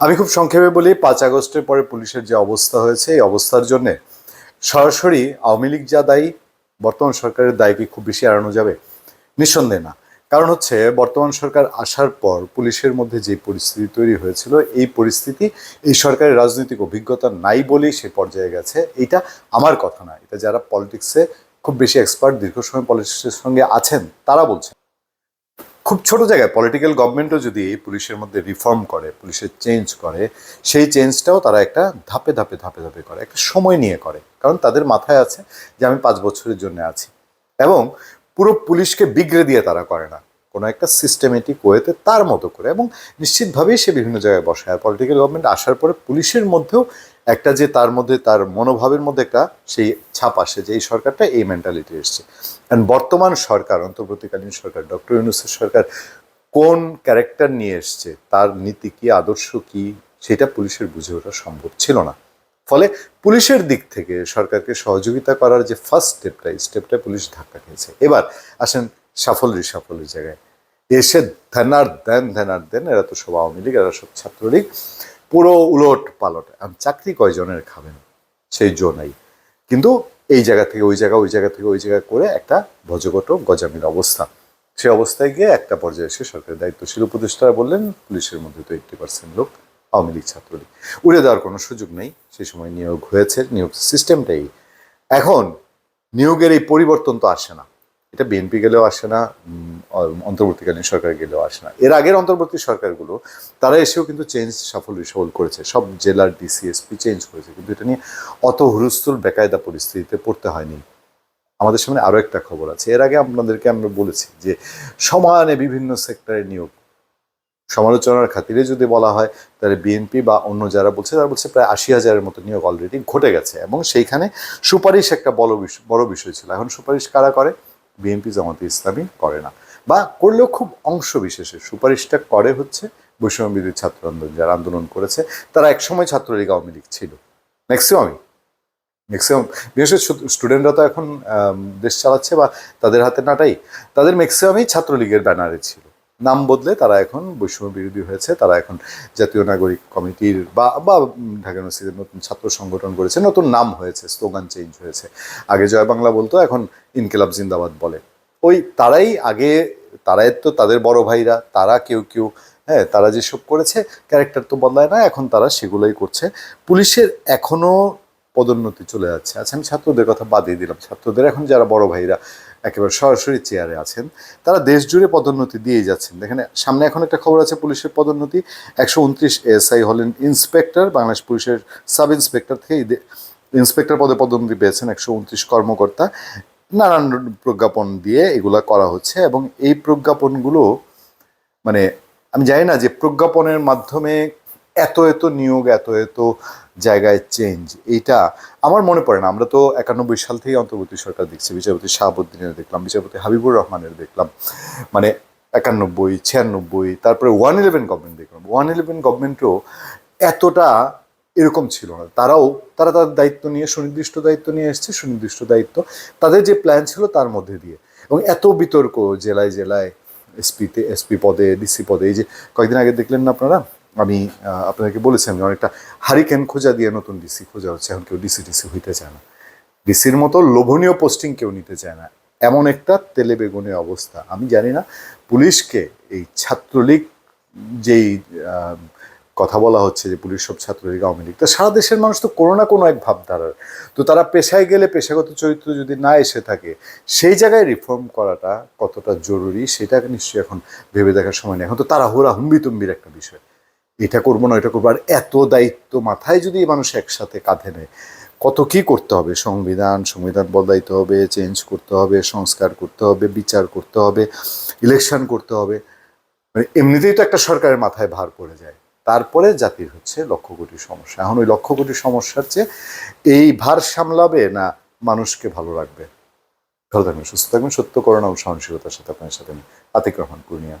আমি খুব সংক্ষেপে বলি, পাঁচ আগস্টের পরে পুলিশের যে অবস্থা হয়েছে, এই অবস্থার জন্য সরাসরি আওয়ামী লীগ যা দায়ী, বর্তমান সরকারের দায় কি খুব বেশি এড়ানো যাবে নিঃসন্দেহে না। কারণ হচ্ছে, বর্তমান সরকার আসার পর পুলিশের মধ্যে যে পরিস্থিতি তৈরি হয়েছিল, এই পরিস্থিতি, এই সরকারের রাজনৈতিক অভিজ্ঞতা নাই বলেই সে পর্যায়ে গেছে এটা আমার কথা না এটা যারা পলিটিক্সে খুব বেশি এক্সপার্ট দীর্ঘ সময় পলিটিক্সের সঙ্গে আছেন, তারা বলছেন। খুব ছোট জায়গায় পলিটিক্যাল গভর্নমেন্টও যদি পুলিশের মধ্যে রিফর্ম করে, পুলিশের চেঞ্জ করে, সেই চেঞ্জটাও তারা একটা ধাপে ধাপে ধাপে ধাপে করে, একটা সময় নিয়ে করে। কারণ তাদের মাথায় আছে যে আমি পাঁচ বছরের জন্য আছি। এবং পুরো পুলিশকে বিগড়ে দিয়ে তারা করে না। কোনো একটা সিস্টেমেটিক ওয়েতে তার মতো করে। এবং নিশ্চিতভাবেই সে বিভিন্ন জায়গায় বসে। আর পলিটিক্যাল গভর্নমেন্ট আসার পরে পুলিশের মধ্যেও একটা যে তার মধ্যে, তার মনোভাবের মধ্যে একটা সেই ছাপ আসে যে এই সরকারটা এই মেন্টালিটি এসছে। অ্যান্ড বর্তমান সরকার, অন্তর্বর্তীকালীন সরকার, ডক্টর ইউনুসের সরকার কোন ক্যারেক্টার নিয়ে এসছে, তার নীতি কি, আদর্শ কি, সেটা পুলিশের বুঝে ওঠা সম্ভব ছিল না। ফলে পুলিশের দিক থেকে সরকারকে সহযোগিতা করার যে ফার্স্ট স্টেপটা এই স্টেপটা পুলিশ ধাক্কা খেয়েছে। এবার আসেন সাফল্যের সাফল্যের জায়গায়। এসে ধ্যানার দেন ধ্যানার দেন, এরা তো সব আওয়ামী লীগ, এরা সব ছাত্রলীগ। পুরো উলট পালট চাকরি কয়জনের খাবেন? সেই জো নাই। কিন্তু এই জায়গা থেকে ওই জায়গা ওই জায়গা থেকে ওই জায়গা করে একটা ভজগট গজামির অবস্থা সেই অবস্থায় গিয়ে একটা পর্যায়ে এসে সরকারের দায়িত্বশীল উপদেষ্টারা বললেন, পুলিশের মধ্যে তো এইটটি পার্সেন্ট লোক আওয়ামী লীগ ছাত্রলীগ। উড়ে দেওয়ার কোনো সুযোগ নেই। সেই সময় নিয়োগ হয়েছে, নিয়োগ সিস্টেমটাই এখন নিয়োগের এই পরিবর্তন তো আসে না। এটা বিএনপি গেলেও আসে না অন্তর্বর্তীকালীন সরকার গেলেও আসে না। এর আগের অন্তর্বর্তী সরকারগুলো, তারা এসেও কিন্তু চেঞ্জ সাফল্য সফল করেছে। সব জেলার ডিসিএসপি চেঞ্জ করেছে। কিন্তু এটা নিয়ে অত হুরুস্থুল বেকায়দা পরিস্থিতিতে পড়তে হয়নি। আমাদের সামনে আরও একটা খবর আছে। এর আগে আপনাদেরকে আমরা বলেছি যে সমানে বিভিন্ন সেক্টরে নিয়োগ। সমালোচনার খাতিরে যদি বলা হয়, তাহলে বিএনপি বা অন্য যারা বলছে, তারা বলছে প্রায় আশি হাজারের মতো নিয়োগ অলরেডি ঘটে গেছে। এবং সেইখানে সুপারিশ একটা বড় বিষয় বড় বিষয় ছিল। এখন সুপারিশ কারা করে? বিএনপি জামাতে ইসলামী করে না। বা করলেও খুব অংশ বিশেষে সুপারিশটা করে হচ্ছে বৈষম্যবিদের ছাত্র আন্দোলন, যারা আন্দোলন করেছে। তারা একসময় ছাত্রলীগ আওয়ামী লীগ ছিল। ম্যাক্সিমামই ম্যাক্সিমাম বিশেষ স্টুডেন্টরা তো এখন দেশ চালাচ্ছে বা তাদের হাতে নাটাই। তাদের ম্যাক্সিমামই ছাত্রলীগের ব্যানারে ছিল। নাম বদলে তারা এখন বৈষম্য বিরোধী হয়েছে। তারা এখন জাতীয় নাগরিক কমিটির বা বা ঢাকা ইউনিভার্সিটির নতুন ছাত্র সংগঠন করেছে, নতুন নাম হয়েছে, স্লোগান চেঞ্জ হয়েছে। আগে জয় বাংলা বলতো, এখন ইনকিলাব জিন্দাবাদ বলে। ওই তারাই আগে, তারাই তো তাদের বড় ভাইরা, তারা কেউ কেউ হ্যাঁ তারা যেসব করেছে, ক্যারেক্টার তো বদলায় না, এখন তারা সেগুলোই করছে। পুলিশের এখনও পদোন্নতি চলে যাচ্ছে। আচ্ছা আমি ছাত্রদের কথা বাদই দিলাম। ছাত্রদের এখন যারা বড় ভাইরা একেবারে সরাসরি চেয়ারে আছেন। তারা দেশ জুড়ে পদোন্নতি দিয়ে যাচ্ছেন। দেখেন, সামনে এখন একটা খবর আছে পুলিশের পদোন্নতি। একশো উনত্রিশ এসআই হলেন ইন্সপেক্টর, বাংলাদেশ পুলিশের সাব ইন্সপেক্টর থেকে ইন্সপেক্টর পদে পদোন্নতি পেয়েছেন একশো উনত্রিশ কর্মকর্তা। নানান প্রজ্ঞাপন দিয়ে এগুলা করা হচ্ছে এবং এই প্রজ্ঞাপনগুলো মানে আমি জানি না যে প্রজ্ঞাপনের মাধ্যমে এত এত নিয়োগ, এত এত জায়গায় চেঞ্জ এইটা আমার মনে পড়ে না। আমরা তো একানব্বই সাল থেকে অন্তর্বর্তী সরকার দেখছি। বিচারপতি শাহাবুদ্দিনের দেখলাম, বিচারপতি হাবিবুর রহমানের দেখলাম। মানে একানব্বই, ছিয়ানব্বই, তারপরে ওয়ান ইলেভেন গভর্নমেন্ট দেখলাম। ওয়ান ইলেভেন গভর্নমেন্টও এতটা এরকম ছিল না। তারাও, তারা তাদের দায়িত্ব নিয়ে, সুনির্দিষ্ট দায়িত্ব নিয়ে এসছে, সুনির্দিষ্ট দায়িত্ব। তাদের যে প্ল্যান ছিল তার মধ্যে দিয়ে। এবং এত বিতর্ক জেলায় জেলায় এসপিতে এসপি পদে ডিসি পদে, এই যে কয়েকদিন আগে দেখলেন না আপনারা? আমি আহ, আপনাদেরকে বলেছি আমি অনেকটা হারিকেন খোঁজা দিয়ে নতুন ডিসি খোঁজা হচ্ছে এখন কেউ ডিসি ডিসি হইতে চায় না। ডিসির মতো লোভনীয় পোস্টিং কেউ নিতে চায় না। এমন একটা তেলে বেগুনে অবস্থা। আমি জানি না পুলিশকে এই ছাত্রলীগ যেই কথা বলা হচ্ছে যে পুলিশ সব ছাত্রলীগ আওয়ামী লীগ তো সারা দেশের মানুষ তো কোনো না কোনো এক ভাবধারার তো তারা পেশায় গেলে পেশাগত চরিত্র যদি না এসে থাকে সেই জায়গায় রিফর্ম করাটা কতটা জরুরি সেটা নিশ্চয়ই এখন ভেবে দেখার সময় নেই। এখন তো তাড়াহুড়া হুম্বিতুম্বির একটা বিষয়। এটা করব না এটা করব। আর এত দায়িত্ব মাথায় যদি মানুষ একসাথে কাঁধে নেয়, কত কি করতে হবে? সংবিধান সংবিধান বদলাইতে হবে চেঞ্জ করতে হবে, সংস্কার করতে হবে, বিচার করতে হবে ইলেকশন করতে হবে। মানে এমনিতেই তো একটা সরকারের মাথায় ভার পড়ে যায়। তারপরে জাতির হচ্ছে লক্ষ কোটি সমস্যা। এখন ওই লক্ষ কোটি সমস্যার চেয়ে এই ভার সামলাবে না মানুষকে ভালো রাখবে ভালো থাকবেন, সুস্থ থাকবেন। সত্য, করোনা ও সহনশীলতার সাথে আপনার সাথে আতিক রহমান, পূর্ণিয়া।